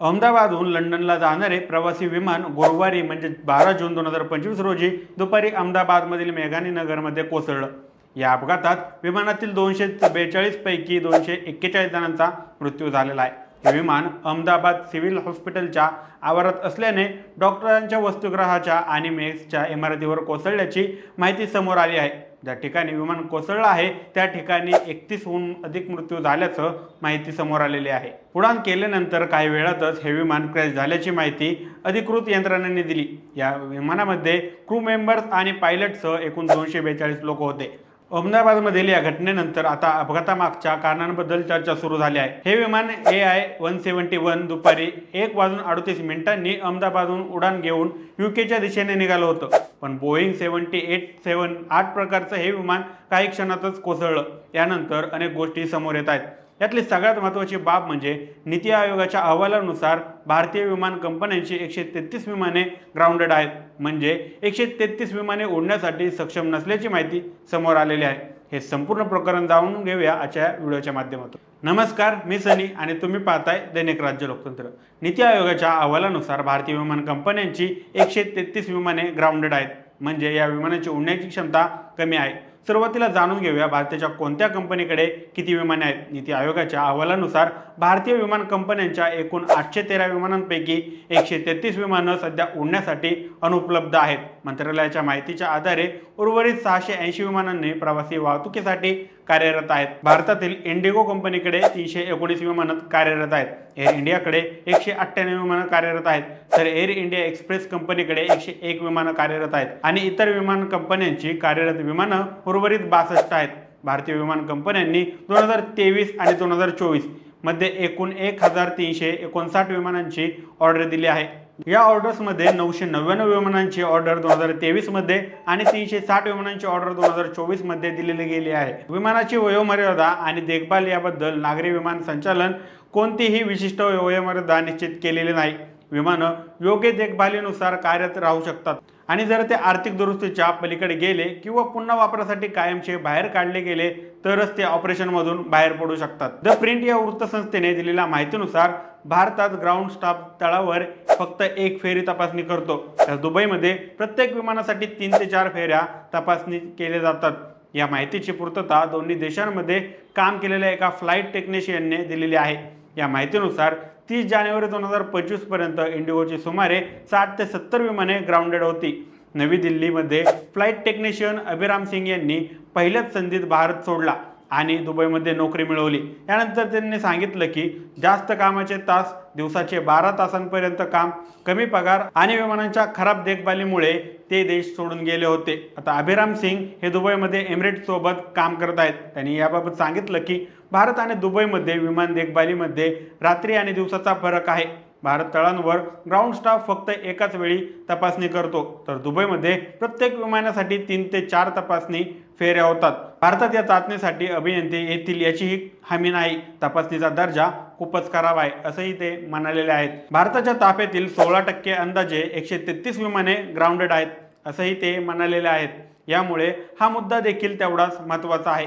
अहमदाबादहून लंडनला जाणारे प्रवासी विमान गुरुवारी म्हणजे बारा जून दोन हजार पंचवीस रोजी दुपारी अहमदाबादमधील मेघानी नगरमध्ये कोसळलं. या अपघातात विमानातील दोनशे बेचाळीस पैकी दोनशे एक्केचाळीस जणांचा मृत्यू झालेला आहे. हे विमान अहमदाबाद सिव्हिल हॉस्पिटलच्या आवारात असल्याने डॉक्टरांच्या वस्तुग्रहाच्या आणि मेक्सच्या इमारतीवर कोसळल्याची माहिती समोर आली आहे. ज्या ठिकाणी विमान कोसळलं आहे त्या ठिकाणी एकतीसहून अधिक मृत्यू झाल्याचं माहिती समोर आलेली आहे. उडान केल्यानंतर काही वेळातच हे विमान क्रॅश झाल्याची माहिती अधिकृत यंत्रणांनी दिली. या विमानामध्ये क्रू मेंबर्स आणि पायलटसह एकूण दोनशे बेचाळीस लोक होते. अहमदाबादमधील या घटनेनंतर आता अपघातामागच्या कारणांबद्दल चर्चा सुरू झाली आहे. हे विमान A I one seventy one दुपारी एक वाजून अडतीस मिनिटांनी अहमदाबादहून उडान घेऊन युकेच्या दिशेने निघालं होतं. पण बोईंग सेव्हन्टी एट सेवन आठ प्रकारचं हे विमान काही क्षणातच कोसळलं. यानंतर अनेक गोष्टी समोर येत आहेत. यातली सगळ्यात महत्त्वाची बाब म्हणजे नीती आयोगाच्या अहवालानुसार भारतीय विमान कंपन्यांची एकशे तेहतीस विमाने ग्राउंडेड आहेत. म्हणजे एकशे तेहतीस विमाने उडण्यासाठी सक्षम नसल्याची माहिती समोर आलेली आहे. हे संपूर्ण प्रकरण जाणून घेऊया आजच्या व्हिडिओच्या माध्यमातून. नमस्कार मी सनी आणि तुम्ही पाहताय दैनिक राज्य लोकतंत्र. नीती आयोगाच्या अहवालानुसार भारतीय विमान कंपन्यांची एकशे तेहतीस विमाने ग्राउंडेड आहेत. म्हणजे या विमानाची उडण्याची क्षमता कमी आहे. सुरुवातीला जाणून घेऊया भारताच्या कोणत्या कंपनीकडे किती विमाने आहेत? नीती आयोगाच्या अहवालानुसार भारतीय विमान कंपन्यांच्या एकूण आठशे तेरा विमानांपैकी एकशे तेहतीस विमानं सध्या उडण्यासाठी अनुपलब्ध आहेत. मंत्रालयाच्या माहितीच्या आधारे उर्वरित सहाशे ऐंशी विमानांनी प्रवासी वाहतुकीसाठी कार्यरत आहेत. भारतातील इंडिगो कंपनीकडे तीनशे एकोणीस विमानं कार्यरत आहेत. एअर इंडियाकडे एकशे अठ्ठ्याण्णव विमानं कार्यरत आहेत. तर एअर इंडिया एक्सप्रेस कंपनीकडे एकशे एक विमानं कार्यरत आहेत. आणि इतर विमान कंपन्यांची कार्यरत विमानं उर्वरित बासष्ट आहेत. भारतीय विमान कंपन्यांनी दोन हजार तेवीस आणि दोन हजार चोवीसमध्ये एकूण एक हजार तीनशे एकोणसाठ विमानांची ऑर्डर दिली आहे. या ऑर्डर्समध्ये नऊशे नव्याण्णव विमानांची ऑर्डर दोन हजार तेवीसमध्ये आणि तीनशे साठ विमानांची ऑर्डर दोन हजार चोवीसमध्ये दिलेली गेली आहे. विमानाची वयोमर्यादा आणि देखभाल याबद्दल नागरी विमान संचालन कोणतीही विशिष्ट वयोमर्यादा निश्चित केलेली नाही. विमानं योग्य देखभालीनुसार कार्यरत राहू शकतात. आणि जर ते आर्थिक दुरुस्तीच्या पलीकडे गेले किंवा पुन्हा वापरासाठी कायमचे बाहेर काढले गेले तरच ते ऑपरेशनमधून बाहेर पडू शकतात. द प्रिंट या वृत्तसंस्थेने दिलेल्या माहितीनुसार भारतात ग्राउंड स्टाफ तळावर फक्त एक फेरी तपासणी करतो. तर दुबईमध्ये प्रत्येक विमानासाठी तीन ते चार फेऱ्या तपासणी केल्या जातात. या माहितीची पूर्तता दोन्ही देशांमध्ये काम केलेल्या एका फ्लाईट टेक्निशियनने दिलेली आहे. या माहितीनुसार तीस जानेवारी दोन हजार पंचवीसपर्यंत इंडिगोची सुमारे साठ ते सत्तर विमाने ग्राउंडेड होती. नवी दिल्लीमध्ये फ्लाईट टेक्निशियन अभिराम सिंग यांनी पहिल्याच संधीत भारत सोडला. आणि दुबईमध्ये नोकरी मिळवली. यानंतर त्यांनी सांगितलं की जास्त कामाचे तास दिवसाचे बारा तासांपर्यंत काम कमी पगार आणि विमानांच्या खराब देखभालीमुळे ते देश सोडून गेले होते. आता अभिराम सिंग हे दुबईमध्ये एमिरेट्ससोबत काम करत आहेत. त्यांनी याबाबत सांगितलं की भारत आणि दुबईमध्ये विमान देखभालीमध्ये रात्री आणि दिवसाचा फरक आहे. भारत तळांवर ग्राउंड स्टाफ फक्त एकाच वेळी तपासणी करतो. तर दुबईमध्ये प्रत्येक विमानासाठी तीन ते चार तपासणी फेऱ्या होतात. भारतात या चाचणीसाठी अभियंते येतील याचीही हमी नाही. तपासणीचा दर्जा खूपच खराब आहे असंही ते म्हणालेले आहेत. भारताच्या ताफ्यातील सोळा टक्के अंदाजे एकशे तेहतीस विमाने ग्राउंडेड आहेत असंही ते म्हणालेले आहेत. यामुळे हा मुद्दा देखील तेवढाच महत्त्वाचा आहे.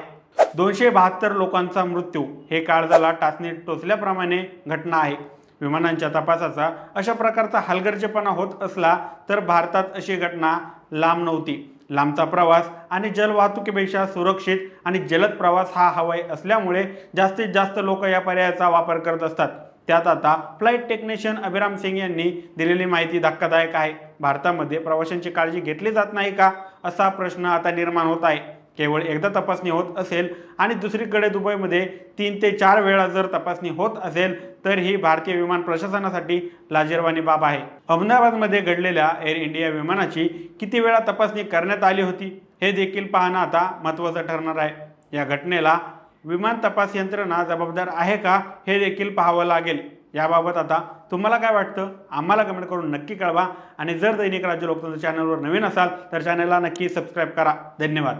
दोनशे बहात्तर लोकांचा मृत्यू हे काळजाला टाचणी टोचल्याप्रमाणे घटना आहे. विमानांच्या तपासाचा अशा प्रकारचा हलगर्जेपणा होत असला तर भारतात अशी घटना लांब नव्हती. लांबचा प्रवास आणि जलवाहतुकीपेक्षा सुरक्षित आणि जलद प्रवास हा हवाई असल्यामुळे जास्तीत जास्त लोक या पर्यायाचा वापर करत असतात. त्यात आता फ्लाईट टेक्निशियन अभिराम सिंग यांनी दिलेली माहिती धक्कादायक आहे. भारतामध्ये प्रवाशांची काळजी घेतली जात नाही का? असा प्रश्न आता निर्माण होत आहे. केवळ एकदा तपासणी होत असेल आणि दुसरीकडे दुबईमध्ये तीन ते चार वेळा जर तपासणी होत असेल तर ही भारतीय विमान प्रशासनासाठी लाजिरवाणी बाब आहे. अहमदाबादमध्ये घडलेल्या एअर इंडिया विमानाची किती वेळा तपासणी करण्यात आली होती हे देखील पाहणं आता महत्त्वाचं ठरणार आहे. या घटनेला विमान तपास यंत्रणा जबाबदार आहे का हे देखील पाहावं लागेल. याबाबत आता तुम्हाला काय वाटतं? आम्हाला कमेंट करून नक्की कळवा. आणि जर दैनिक राज्य लोकतंत्र चॅनलवर नवीन असाल तर चॅनलला नक्की सबस्क्राईब करा. धन्यवाद.